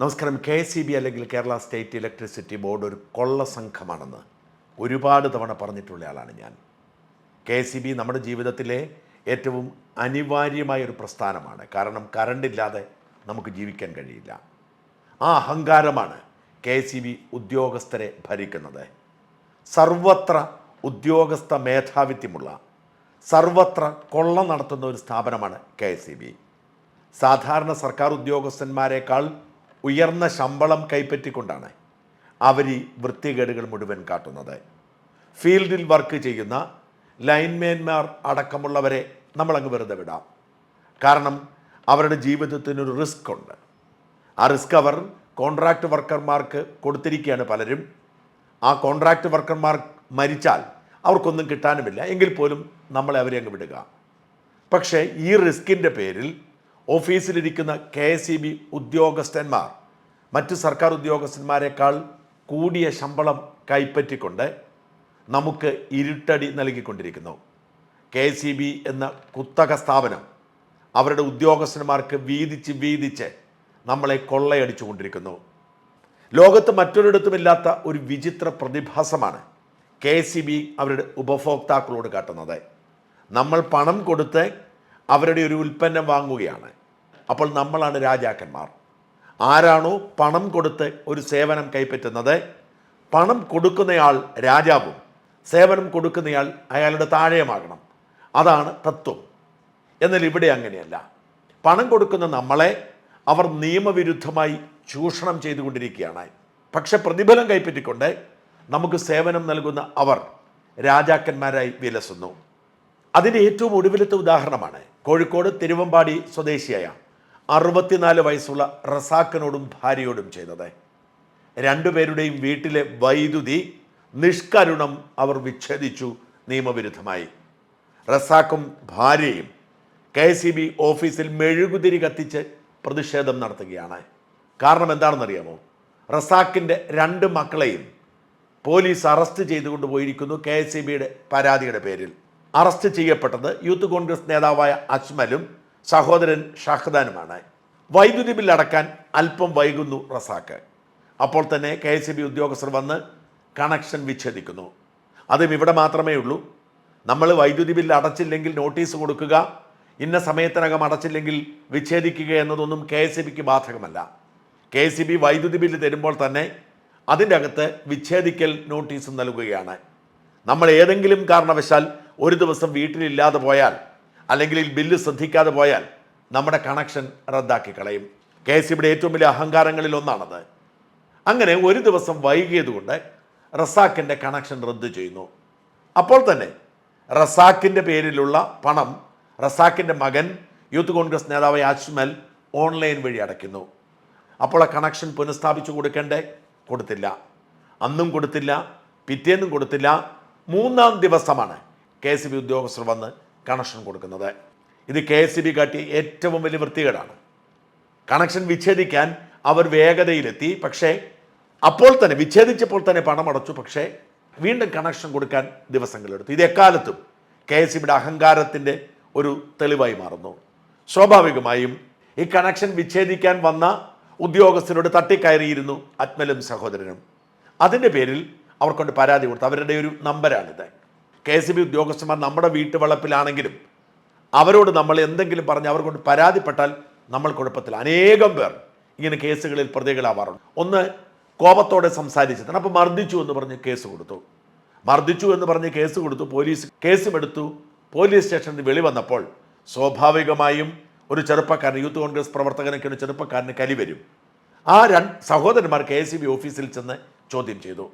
നമസ്കാരം. K S C B അല്ലെങ്കിൽ Kerala state electricity board ഒരു കൊള്ള സംഘമാണെന്ന് ഒരുപാട് തവണ പറഞ്ഞിട്ടുള്ള ആളാണ് ഞാൻ. കെ എസ് സി ബി നമ്മുടെ ജീവിതത്തിലെ ഏറ്റവും അനിവാര്യമായ ഒരു പ്രസ്ഥാനമാണ്. കാരണം കറണ്ടില്ലാതെ നമുക്ക് ജീവിക്കാൻ കഴിയില്ല. ആ അഹങ്കാരമാണ് കെ എസ് സി ബി ഉദ്യോഗസ്ഥരെ ഭരിക്കുന്നത്. സർവത്ര ഉദ്യോഗസ്ഥ മേധാവിത്വമുള്ള സർവത്ര കൊള്ള നടത്തുന്ന ഒരു സ്ഥാപനമാണ് കെ എസ് സി ബി. സാധാരണ സർക്കാർ ഉദ്യോഗസ്ഥന്മാരെക്കാൾ ഉയർന്ന ശമ്പളം കൈപ്പറ്റിക്കൊണ്ടാണ് അവർ ഈ വൃത്തികേടുകൾ മുഴുവൻ കാട്ടുന്നത്. ഫീൽഡിൽ വർക്ക് ചെയ്യുന്ന ലൈൻമാൻമാർ അടക്കമുള്ളവരെ നമ്മളങ്ങ് വെറുതെ വിടാം. കാരണം അവരുടെ ജീവിതത്തിനൊരു റിസ്ക് ഉണ്ട് ആ റിസ്ക് അവർ കോൺട്രാക്ട് വർക്കർമാർക്ക് കൊടുത്തിരിക്കുകയാണ് പലരും. ആ കോൺട്രാക്ട് വർക്കർമാർ മരിച്ചാൽ അവർക്കൊന്നും കിട്ടാനുമില്ല. എങ്കിൽ പോലും നമ്മളെ അവരെ അങ്ങ് വിടുക. പക്ഷേ ഈ റിസ്കിന്റെ പേരിൽ ഓഫീസിലിരിക്കുന്ന കെ എസ് ഇ ബി ഉദ്യോഗസ്ഥന്മാർ മറ്റ് സർക്കാർ ഉദ്യോഗസ്ഥന്മാരെക്കാൾ കൂടിയ ശമ്പളം കൈപ്പറ്റിക്കൊണ്ട് നമുക്ക് ഇരുട്ടടി നൽകിക്കൊണ്ടിരിക്കുന്നു. കെ ഇ ബി എന്ന കുത്തക സ്ഥാപനം അവരുടെ ഉദ്യോഗസ്ഥന്മാർക്ക് വീതിച്ച് വീതിച്ച് നമ്മളെ കൊള്ളയടിച്ചുകൊണ്ടിരിക്കുന്നു. ലോകത്ത് മറ്റൊരിടത്തുമില്ലാത്ത ഒരു വിചിത്ര പ്രതിഭാസമാണ് കെ സി ബി അവരുടെ ഉപഭോക്താക്കളോട് കാട്ടുന്നത്. നമ്മൾ പണം കൊടുത്ത് അവരുടെ ഒരു ഉൽപ്പന്നം വാങ്ങുകയാണ്. അപ്പോൾ നമ്മളാണ് രാജാക്കന്മാർ. ആരാണോ പണം കൊടുത്ത് ഒരു സേവനം കൈപ്പറ്റുന്നത് പണം കൊടുക്കുന്നയാൾ രാജാവും സേവനം കൊടുക്കുന്നയാൾ അയാളുടെ താഴെയുമാകണം. അതാണ് തത്വം. എന്നാൽ ഇവിടെ അങ്ങനെയല്ല. പണം കൊടുക്കുന്ന നമ്മളെ അവർ നിയമവിരുദ്ധമായി ചൂഷണം ചെയ്തുകൊണ്ടിരിക്കുകയാണ്. പക്ഷെ പ്രതിഫലം കൈപ്പറ്റിക്കൊണ്ട് നമുക്ക് സേവനം നൽകുന്ന അവർ രാജാക്കന്മാരായി വിലസുന്നു. അതിന്റെ ഏറ്റവും ഒടുവിലത്തെ ഉദാഹരണമാണ് കോഴിക്കോട് തിരുവമ്പാടി സ്വദേശിയായ അറുപത്തിനാല് വയസ്സുള്ള റസാക്കിനോടും ഭാര്യയോടും ചെയ്തത്. രണ്ടുപേരുടെയും വീട്ടിലെ വൈദ്യുതി നിഷ്കരുണം അവർ വിച്ഛേദിച്ചു നിയമവിരുദ്ധമായി. റസാക്കും ഭാര്യയും കെ സി ബി ഓഫീസിൽ മെഴുകുതിരി കത്തിച്ച് പ്രതിഷേധം നടത്തുകയാണ്. കാരണം എന്താണെന്നറിയാമോ? റസാക്കിന്റെ രണ്ട് മക്കളെയും പോലീസ് അറസ്റ്റ് ചെയ്തുകൊണ്ട് പോയിരിക്കുന്നു കെ എസ് സി ബിയുടെ പരാതിയുടെ പേരിൽ. അറസ്റ്റ് ചെയ്യപ്പെട്ടത് യൂത്ത് കോൺഗ്രസ് നേതാവായ അജ്മലും സഹോദരൻ ഷഹദാനുമാണ്. വൈദ്യുതി ബിൽ അടക്കാൻ അല്പം വൈകുന്നു റസാക്ക്. അപ്പോൾ തന്നെ കെ എസ് ബി ഉദ്യോഗസ്ഥർ വന്ന് കണക്ഷൻ വിച്ഛേദിക്കുന്നു. അതും ഇവിടെ മാത്രമേ ഉള്ളൂ. നമ്മൾ വൈദ്യുതി ബില്ല് അടച്ചില്ലെങ്കിൽ നോട്ടീസ് കൊടുക്കുക ഇന്ന സമയത്തിനകം അടച്ചില്ലെങ്കിൽ വിച്ഛേദിക്കുക എന്നതൊന്നും കെ എസ് ബിക്ക് ബാധകമല്ല. കെ എസ് ബി വൈദ്യുതി ബില്ല് തരുമ്പോൾ തന്നെ അതിന്റെ അകത്ത് വിച്ഛേദിക്കൽ നോട്ടീസ് നൽകുകയാണ്. നമ്മൾ ഏതെങ്കിലും കാരണവശാൽ ഒരു ദിവസം വീട്ടിലില്ലാതെ പോയാൽ അല്ലെങ്കിൽ ബില്ല് ശ്രദ്ധിക്കാതെ പോയാൽ നമ്മുടെ കണക്ഷൻ റദ്ദാക്കി കളയും. കെ എസ് ഏറ്റവും വലിയ അഹങ്കാരങ്ങളിൽ ഒന്നാണത്. അങ്ങനെ ഒരു ദിവസം വൈകിയതുകൊണ്ട് റസാക്കിന്റെ കണക്ഷൻ റദ്ദ് ചെയ്യുന്നു. അപ്പോൾ തന്നെ റസാക്കിന്റെ പേരിലുള്ള പണം റസാക്കിന്റെ മകൻ യൂത്ത് കോൺഗ്രസ് നേതാവ് അജ്മൽ ഓൺലൈൻ വഴി അടയ്ക്കുന്നു. അപ്പോൾ ആ കണക്ഷൻ പുനഃസ്ഥാപിച്ചു കൊടുക്കണ്ടേ? കൊടുത്തില്ല. അന്നും കൊടുത്തില്ല പിറ്റേന്നും കൊടുത്തില്ല. മൂന്നാം ദിവസമാണ് കെ എസ് ബി ഉദ്യോഗസ്ഥർ വന്ന് കണക്ഷൻ കൊടുക്കുന്നത്. ഇത് കെ എസ് ബി കാട്ടിയ ഏറ്റവും വലിയ വൃത്തികേടാണ്. കണക്ഷൻ വിച്ഛേദിക്കാൻ അവർ വേഗതയിലെത്തി പക്ഷേ അപ്പോൾ തന്നെ വിച്ഛേദിച്ചപ്പോൾ തന്നെ പണം അടച്ചു പക്ഷേ വീണ്ടും കണക്ഷൻ കൊടുക്കാൻ ദിവസങ്ങളെടുത്തു. ഇത് എക്കാലത്തും കെ എസ് സിബിയുടെ അഹങ്കാരത്തിന്റെ ഒരു തെളിവായി മാറുന്നു. സ്വാഭാവികമായും ഈ കണക്ഷൻ വിച്ഛേദിക്കാൻ വന്ന ഉദ്യോഗസ്ഥരോട് തട്ടിക്കയറിയിരുന്നു അത്മലും സഹോദരനും. അതിന്റെ പേരിൽ അവർക്കൊണ്ട് പരാതി കൊടുത്തു. അവരുടെ ഒരു നമ്പരാണിത്. കെ എസ് ബി ഉദ്യോഗസ്ഥന്മാർ നമ്മുടെ വീട്ടുവളപ്പിലാണെങ്കിലും അവരോട് നമ്മൾ എന്തെങ്കിലും പറഞ്ഞ് അവർ കൊണ്ട് പരാതിപ്പെട്ടാൽ നമ്മൾ കുഴപ്പത്തിൽ അനേകം പേർ ഇങ്ങനെ കേസുകളിൽ പ്രതികളാവാറുണ്ട്. ഒന്ന് കോപത്തോടെ സംസാരിച്ചതാണ് അപ്പോൾ മർദ്ദിച്ചു എന്ന് പറഞ്ഞ് കേസ് കൊടുത്തു. മർദ്ദിച്ചു എന്ന് പറഞ്ഞ് കേസ് കൊടുത്തു. പോലീസ് കേസും എടുത്തു പോലീസ് സ്റ്റേഷനിൽ വെളി വന്നപ്പോൾ സ്വാഭാവികമായും ഒരു ചെറുപ്പക്കാരൻ യൂത്ത് കോൺഗ്രസ് പ്രവർത്തകനൊക്കെ ഒരു ചെറുപ്പക്കാരന് കലി വരും. ആ രണ്ട് സഹോദരന്മാർ കെ എസ് ഓഫീസിൽ ചെന്ന് ചോദ്യം ചെയ്തു.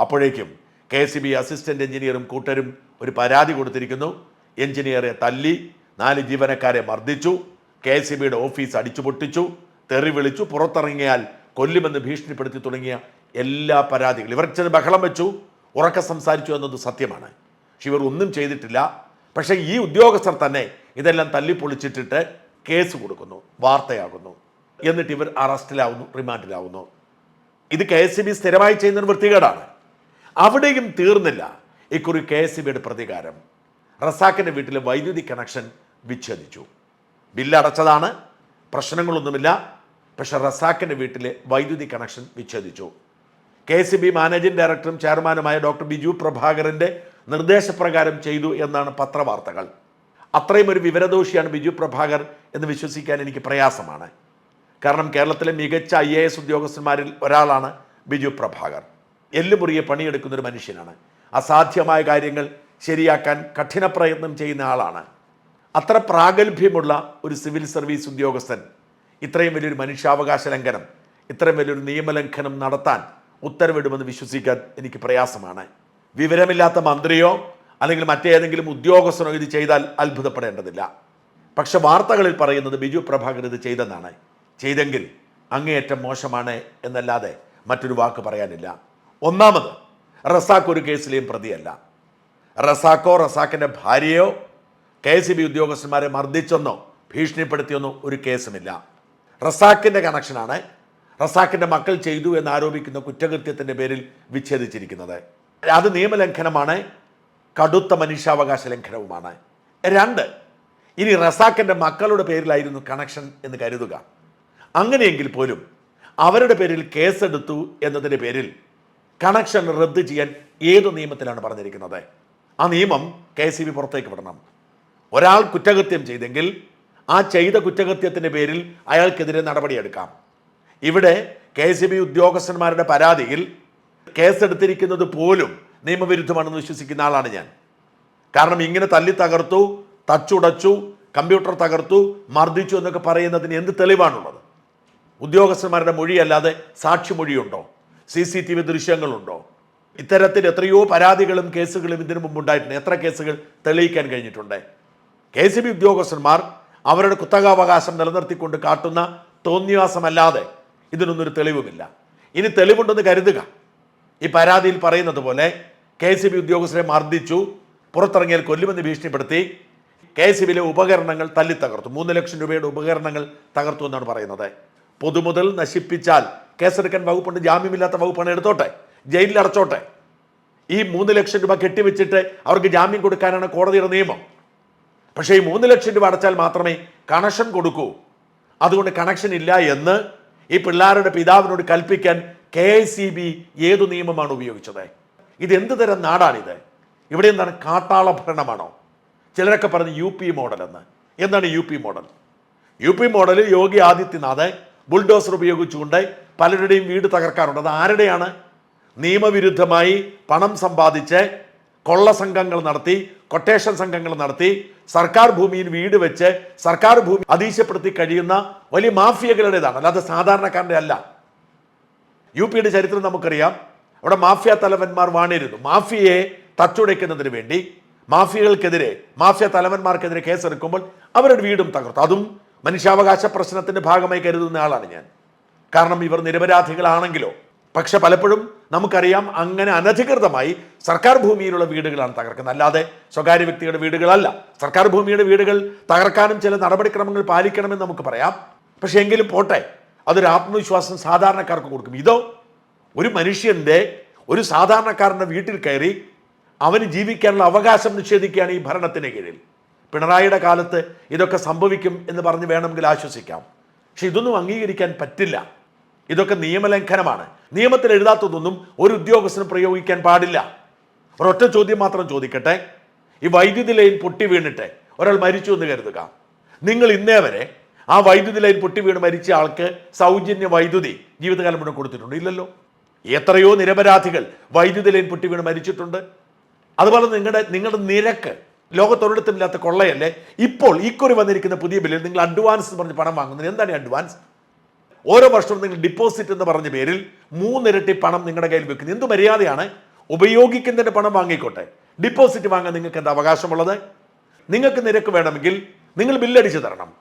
അപ്പോഴേക്കും കെ എസ് അസിസ്റ്റന്റ് എഞ്ചിനീയറും കൂട്ടരും ഒരു പരാതി കൊടുത്തിരിക്കുന്നു. എഞ്ചിനീയറെ തല്ലി നാല് ജീവനക്കാരെ മർദ്ദിച്ചു കെ എസ് ബിയുടെ ഓഫീസ് അടിച്ചു പൊട്ടിച്ചു തെറി വിളിച്ചു പുറത്തിറങ്ങിയാൽ കൊല്ലുമെന്ന് ഭീഷണിപ്പെടുത്തി തുടങ്ങിയ എല്ലാ പരാതികളും. ഇവർ ചെന്ന് ബഹളം വെച്ചു ഉറക്ക സംസാരിച്ചു എന്നത് സത്യമാണ്. പക്ഷെ ഇവർ ഒന്നും ചെയ്തിട്ടില്ല. പക്ഷേ ഈ ഉദ്യോഗസ്ഥർ തന്നെ ഇതെല്ലാം തല്ലിപ്പൊളിച്ചിട്ടിട്ട് കേസ് കൊടുക്കുന്നു വാർത്തയാകുന്നു എന്നിട്ട് ഇവർ അറസ്റ്റിലാവുന്നു റിമാൻഡിലാവുന്നു. ഇത് കെ എസ് ബി സ്ഥിരമായി ചെയ്യുന്നതിന് വൃത്തികേടാണ്. അവിടെയും തീർന്നില്ല ഇക്കുറി കെ എസ് ബിയുടെ പ്രതികാരം. റസാക്കിന്റെ വീട്ടിലെ വൈദ്യുതി കണക്ഷൻ വിച്ഛേദിച്ചു. ബില്ല് അടച്ചതാണ്. പ്രശ്നങ്ങളൊന്നുമില്ല. പക്ഷെ റസാക്കിന്റെ വീട്ടിലെ വൈദ്യുതി കണക്ഷൻ വിച്ഛേദിച്ചു. കെ സി ബി മാനേജിംഗ് ഡയറക്ടറും ചെയർമാനുമായ ഡോക്ടർ ബിജു പ്രഭാകരന്റെ നിർദ്ദേശപ്രകാരം ചെയ്തു എന്നാണ് പത്രവാർത്തകൾ. അത്രയും ഒരു വിവരദോഷിയാണ് ബിജു പ്രഭാകർ എന്ന് വിശ്വസിക്കാൻ എനിക്ക് പ്രയാസമാണ്. കാരണം കേരളത്തിലെ മികച്ച ഐ എ എസ് ഉദ്യോഗസ്ഥന്മാരിൽ ഒരാളാണ് ബിജു പ്രഭാകർ. എല്ലുമുറിയെ പണിയെടുക്കുന്നൊരു മനുഷ്യനാണ്. അസാധ്യമായ കാര്യങ്ങൾ ശരിയാക്കാൻ കഠിന പ്രയത്നം ചെയ്യുന്ന ആളാണ്. അത്ര പ്രാഗൽഭ്യമുള്ള ഒരു സിവിൽ സർവീസ് ഉദ്യോഗസ്ഥൻ ഇത്രയും വലിയൊരു മനുഷ്യാവകാശ ലംഘനം ഇത്രയും വലിയൊരു നിയമലംഘനം നടത്താൻ ഉത്തരവിടുമെന്ന് വിശ്വസിക്കാൻ എനിക്ക് പ്രയാസമാണ്. വിവരമില്ലാത്ത മന്ത്രിയോ അല്ലെങ്കിൽ മറ്റേതെങ്കിലും ഉദ്യോഗസ്ഥനോ ഇത് ചെയ്താൽ അത്ഭുതപ്പെടേണ്ടതില്ല. പക്ഷെ വാർത്തകളിൽ പറയുന്നത് ബിജു പ്രഭാകർ ഇത് ചെയ്തെന്നാണ്. ചെയ്തെങ്കിൽ അങ്ങേയറ്റം മോശമാണ് എന്നല്ലാതെ മറ്റൊരു വാക്ക് പറയാനില്ല. ഒന്നാമത് റസാഖ് ഒരു കേസിലെയും പ്രതിയല്ല. റസാക്കോ റസാക്കിന്റെ ഭാര്യയോ കെ സി ബി ഉദ്യോഗസ്ഥന്മാരെ മർദ്ദിച്ചെന്നോ ഭീഷണിപ്പെടുത്തിയെന്നോ ഒരു കേസുമില്ല. റസാക്കിന്റെ കണക്ഷനാണ് റസാക്കിന്റെ മക്കൾ ചെയ്തു എന്ന് ആരോപിക്കുന്ന കുറ്റകൃത്യത്തിന്റെ പേരിൽ വിച്ഛേദിച്ചിരിക്കുന്നത്. അത് നിയമലംഘനമാണ് കടുത്ത മനുഷ്യാവകാശ ലംഘനവുമാണ്. രണ്ട് ഇനി റസാക്കിന്റെ മക്കളുടെ പേരിലായിരുന്നു കണക്ഷൻ എന്ന് കരുതുക. അങ്ങനെയെങ്കിൽ പോലും അവരുടെ പേരിൽ കേസെടുത്തു എന്നതിന്റെ പേരിൽ കണക്ഷൻ റദ്ദ് ചെയ്യാൻ ഏത് നിയമത്തിലാണ് പറഞ്ഞിരിക്കുന്നത്? ആ നിയമം കെ സി ബി പുറത്തേക്ക് വിടണം. ഒരാൾ കുറ്റകൃത്യം ചെയ്തെങ്കിൽ ആ ചെയ്ത കുറ്റകൃത്യത്തിന്റെ പേരിൽ അയാൾക്കെതിരെ നടപടിയെടുക്കാം. ഇവിടെ കെ സി ബി ഉദ്യോഗസ്ഥന്മാരുടെ പരാതിയിൽ കേസെടുത്തിരിക്കുന്നത് പോലും നിയമവിരുദ്ധമാണെന്ന് വിശ്വസിക്കുന്ന ആളാണ് ഞാൻ. കാരണം ഇങ്ങനെ തല്ലി തകർത്തു തച്ചുടച്ചു കമ്പ്യൂട്ടർ തകർത്തു മർദ്ദിച്ചു എന്നൊക്കെ പറയുന്നതിന് എന്ത് തെളിവാണുള്ളത്? ഉദ്യോഗസ്ഥന്മാരുടെ മൊഴിയല്ലാതെ സാക്ഷിമൊഴിയുണ്ടോ? സി സി ടി വി ദൃശ്യങ്ങളുണ്ടോ? ഇത്തരത്തിൽ എത്രയോ പരാതികളും കേസുകളും ഇതിനു മുമ്പ് ഉണ്ടായിട്ടുണ്ട്. എത്ര കേസുകൾ തെളിയിക്കാൻ കഴിഞ്ഞിട്ടുണ്ട്? കെ സി ബി ഉദ്യോഗസ്ഥന്മാർ അവരുടെ കുത്തകാവകാശം നിലനിർത്തിക്കൊണ്ട് കാട്ടുന്ന തോന്നിവാസമല്ലാതെ ഇതിനൊന്നൊരു തെളിവുമില്ല. ഇനി തെളിവുണ്ടെന്ന് കരുതുക. ഈ പരാതിയിൽ പറയുന്നത് പോലെ കെ സി ബി ഉദ്യോഗസ്ഥരെ മർദ്ദിച്ചു പുറത്തിറങ്ങിയാൽ കൊല്ലുമെന്ന് ഭീഷണിപ്പെടുത്തി കെ സി ബിയിലെ ഉപകരണങ്ങൾ തല്ലി തകർത്തു. മൂന്ന് ലക്ഷം രൂപയുടെ ഉപകരണങ്ങൾ തകർത്തു എന്നാണ് പറയുന്നത്. പൊതുമുതൽ നശിപ്പിച്ചാൽ കേസെടുക്കാൻ വകുപ്പുണ്ട് ജാമ്യമില്ലാത്ത വകുപ്പാണ് എടുത്തോട്ടെ. ജയിലിൽ അടച്ചോട്ടെ. ഈ മൂന്ന് ലക്ഷം രൂപ കെട്ടിവെച്ചിട്ട് അവർക്ക് ജാമ്യം കൊടുക്കാനാണ് കോടതിയുടെ നിയമം. പക്ഷേ ഈ മൂന്ന് ലക്ഷം രൂപ അടച്ചാൽ മാത്രമേ കണക്ഷൻ കൊടുക്കൂ. അതുകൊണ്ട് കണക്ഷൻ ഇല്ല എന്ന് ഈ പിള്ളേരുടെ പിതാവിനോട് കൽപ്പിക്കാൻ കെ സി ബി ഏതു നിയമമാണ് ഉപയോഗിച്ചത്? ഇത് എന്ത് തരം നാടാണിത്? ഇവിടെ എന്താണ് കാട്ടാള ഭരണമാണോ? ചിലരൊക്കെ പറഞ്ഞ് യു പി മോഡൽ എന്ന് എന്താണ് U P model? U P model Yogi Adityanath bulldozer ഉപയോഗിച്ചുകൊണ്ട് പലരുടെയും വീട് തകർക്കാറുണ്ട്. അത് ആരുടെയാണ്? നിയമവിരുദ്ധമായി പണം സമ്പാദിച്ച് കൊള്ള സംഘങ്ങൾ നടത്തി കൊട്ടേഷൻ സംഘങ്ങൾ നടത്തി സർക്കാർ ഭൂമിയിൽ വീട് വെച്ച് സർക്കാർ ഭൂമി അതീശപ്പെടുത്തി കഴിയുന്ന വലിയ മാഫിയകളുടേതാണ്. അല്ലാതെ സാധാരണക്കാരന്റെ അല്ല. യു പിയുടെ ചരിത്രം നമുക്കറിയാം. അവിടെ മാഫിയ തലവന്മാർ വാണിരുന്നു. മാഫിയയെ തച്ചുടയ്ക്കുന്നതിന് വേണ്ടി മാഫിയകൾക്കെതിരെ മാഫിയ തലവന്മാർക്കെതിരെ കേസെടുക്കുമ്പോൾ അവരുടെ വീടും തകർത്തു. അതും മനുഷ്യാവകാശ പ്രശ്നത്തിന്റെ ഭാഗമായി കരുതുന്ന ആളാണ് ഞാൻ. കാരണം ഇവർ നിരപരാധികളാണെങ്കിലോ. പക്ഷെ പലപ്പോഴും നമുക്കറിയാം അങ്ങനെ അനധികൃതമായി സർക്കാർ ഭൂമിയിലുള്ള വീടുകളാണ് തകർക്കുന്നത്. അല്ലാതെ സ്വകാര്യ വ്യക്തിയുടെ വീടുകളല്ല. സർക്കാർ ഭൂമിയുടെ വീടുകൾ തകർക്കാനും ചില നടപടിക്രമങ്ങൾ പാലിക്കണമെന്ന് നമുക്ക് പറയാം. പക്ഷെ എങ്കിലും പോട്ടെ അതൊരു ആത്മവിശ്വാസം സാധാരണക്കാർക്ക് കൊടുക്കും. ഇതോ ഒരു മനുഷ്യന്റെ ഒരു സാധാരണക്കാരന്റെ വീട്ടിൽ കയറി അവന് ജീവിക്കാനുള്ള അവകാശം നിഷേധിക്കുകയാണ് ഈ ഭരണത്തിന് കീഴിൽ. പിണറായിയുടെ കാലത്ത് ഇതൊക്കെ സംഭവിക്കും എന്ന് പറഞ്ഞ് വേണമെങ്കിൽ ആശ്വസിക്കാം. പക്ഷെ ഇതൊന്നും അംഗീകരിക്കാൻ പറ്റില്ല. ഇതൊക്കെ നിയമലംഘനമാണ്. നിയമത്തിൽ എഴുതാത്തതൊന്നും ഒരു ഉദ്യോഗസ്ഥന് പ്രയോഗിക്കാൻ പാടില്ല. ഒരൊറ്റ ചോദ്യം മാത്രം ചോദിക്കട്ടെ. ഈ വൈദ്യുതി ലൈൻ പൊട്ടി വീണിട്ട് ഒരാൾ മരിച്ചു എന്ന് കരുതുക. നിങ്ങൾ ഇന്നേ വരെ ആ വൈദ്യുതി ലൈൻ പൊട്ടി വീണ് മരിച്ച ആൾക്ക് സൗജന്യ വൈദ്യുതി ജീവിതകാലം മുഴുവൻ കൊടുത്തിട്ടുണ്ട്. ഇല്ലല്ലോ. എത്രയോ നിരപരാധികൾ വൈദ്യുതി ലൈൻ പൊട്ടി വീണ് മരിച്ചിട്ടുണ്ട്. അതുപോലെ നിങ്ങളുടെ നിങ്ങളുടെ നിരക്ക് ലോകത്തൊരിടത്തുമില്ലാത്ത കൊള്ളയല്ലേ? ഇപ്പോൾ ഇക്കുറി വന്നിരിക്കുന്ന പുതിയ ബില്ലിൽ നിങ്ങൾ അഡ്വാൻസ് എന്ന് പറഞ്ഞ് പണം വാങ്ങുന്നത്. എന്താണ് അഡ്വാൻസ് ഓരോ വർഷവും നിങ്ങൾ ഡിപ്പോസിറ്റ് എന്ന് പറഞ്ഞ പേരിൽ മൂന്നിരട്ടി പണം നിങ്ങളുടെ കയ്യിൽ വെക്കുന്നു. എന്ത് മര്യാദയാണ്? ഉപയോഗിക്കുന്നതിന്റെ പണം വാങ്ങിക്കോട്ടെ. ഡിപ്പോസിറ്റ് വാങ്ങാൻ നിങ്ങൾക്ക് എന്താ അവകാശമുള്ളത്? നിങ്ങൾക്ക് നിരക്ക് വേണമെങ്കിൽ നിങ്ങൾ ബില്ലടിച്ച് തരണം.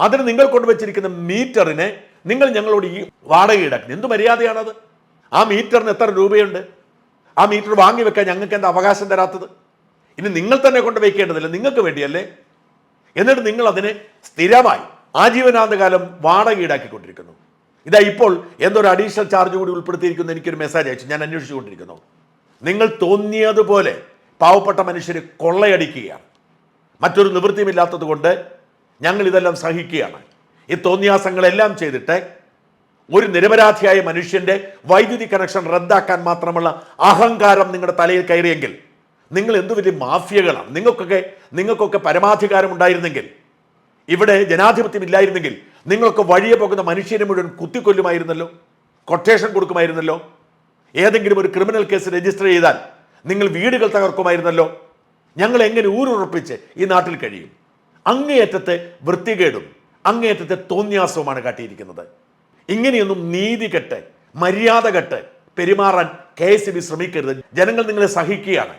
അതിന് നിങ്ങൾ കൊണ്ടുവച്ചിരിക്കുന്ന മീറ്ററിന് നിങ്ങൾ ഞങ്ങളോട് ഈ വാടക ഈടാക്കുന്നത് എന്ത് മര്യാദയാണത്? ആ മീറ്ററിന് എത്ര രൂപയുണ്ട്? ആ മീറ്റർ വാങ്ങി വെക്കാൻ ഞങ്ങൾക്ക് എന്താ അവകാശം തരാത്തത്? ഇനി നിങ്ങൾ തന്നെ കൊണ്ട് വയ്ക്കേണ്ടതില്ല നിങ്ങൾക്ക് വേണ്ടിയല്ലേ? എന്നിട്ട് നിങ്ങൾ അതിനെ സ്ഥിരമായി ആജീവനാന്തകാലം വാടക ഈടാക്കിക്കൊണ്ടിരിക്കുന്നു ഇതാ ഇപ്പോൾ എന്തൊരു അഡീഷണൽ ചാർജ് കൂടി ഉൾപ്പെടുത്തിയിരിക്കുന്നു എനിക്കൊരു മെസ്സേജ് അയച്ചു. ഞാൻ അന്വേഷിച്ചുകൊണ്ടിരിക്കുന്നു. നിങ്ങൾ തോന്നിയതുപോലെ പാവപ്പെട്ട മനുഷ്യർ കൊള്ളയടിക്കുകയാണ്. മറ്റൊരു നിവൃത്തിയുമില്ലാത്തത് കൊണ്ട് ഞങ്ങൾ ഇതെല്ലാം സഹിക്കുകയാണ്. ഈ തോന്നിയാസങ്ങളെല്ലാം ചെയ്തിട്ട് ഒരു നിരപരാധിയായ മനുഷ്യന്റെ വൈദ്യുതി കണക്ഷൻ റദ്ദാക്കാൻ മാത്രമുള്ള അഹങ്കാരം നിങ്ങളുടെ തലയിൽ കയറിയെങ്കിൽ നിങ്ങൾ എന്തു വലിയ മാഫിയകളാണ്. നിങ്ങൾക്കൊക്കെ നിങ്ങൾക്കൊക്കെ പരമാധികാരം ഉണ്ടായിരുന്നെങ്കിൽ ഇവിടെ ജനാധിപത്യം ഇല്ലായിരുന്നെങ്കിൽ നിങ്ങളൊക്കെ വഴിയെ പോകുന്ന മനുഷ്യനെ മുഴുവൻ കുത്തിക്കൊല്ലുമായിരുന്നല്ലോ കൊട്ടേഷൻ കൊടുക്കുമായിരുന്നല്ലോ. ഏതെങ്കിലും ഒരു ക്രിമിനൽ കേസ് രജിസ്റ്റർ ചെയ്താൽ നിങ്ങൾ വീടുകൾ തകർക്കുമായിരുന്നല്ലോ. ഞങ്ങൾ എങ്ങനെ ഊരുറപ്പിച്ച് ഈ നാട്ടിൽ കഴിയും? അങ്ങേയറ്റത്തെ വൃത്തികേടും അങ്ങേയറ്റത്തെ തോന്നിയാസവുമാണ് കാട്ടിയിരിക്കുന്നത്. ഇങ്ങനെയൊന്നും നീതി കെട്ട് മര്യാദ കെട്ട് പെരുമാറാൻ കെ എസ് ബി ശ്രമിക്കരുത്. ജനങ്ങൾ നിങ്ങളെ സഹിക്കുകയാണ്.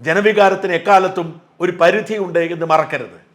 ജനവികാരത്തിന് എക്കാലത്തും ഒരു പരിധിയുണ്ട് എന്ന് മറക്കരുത്.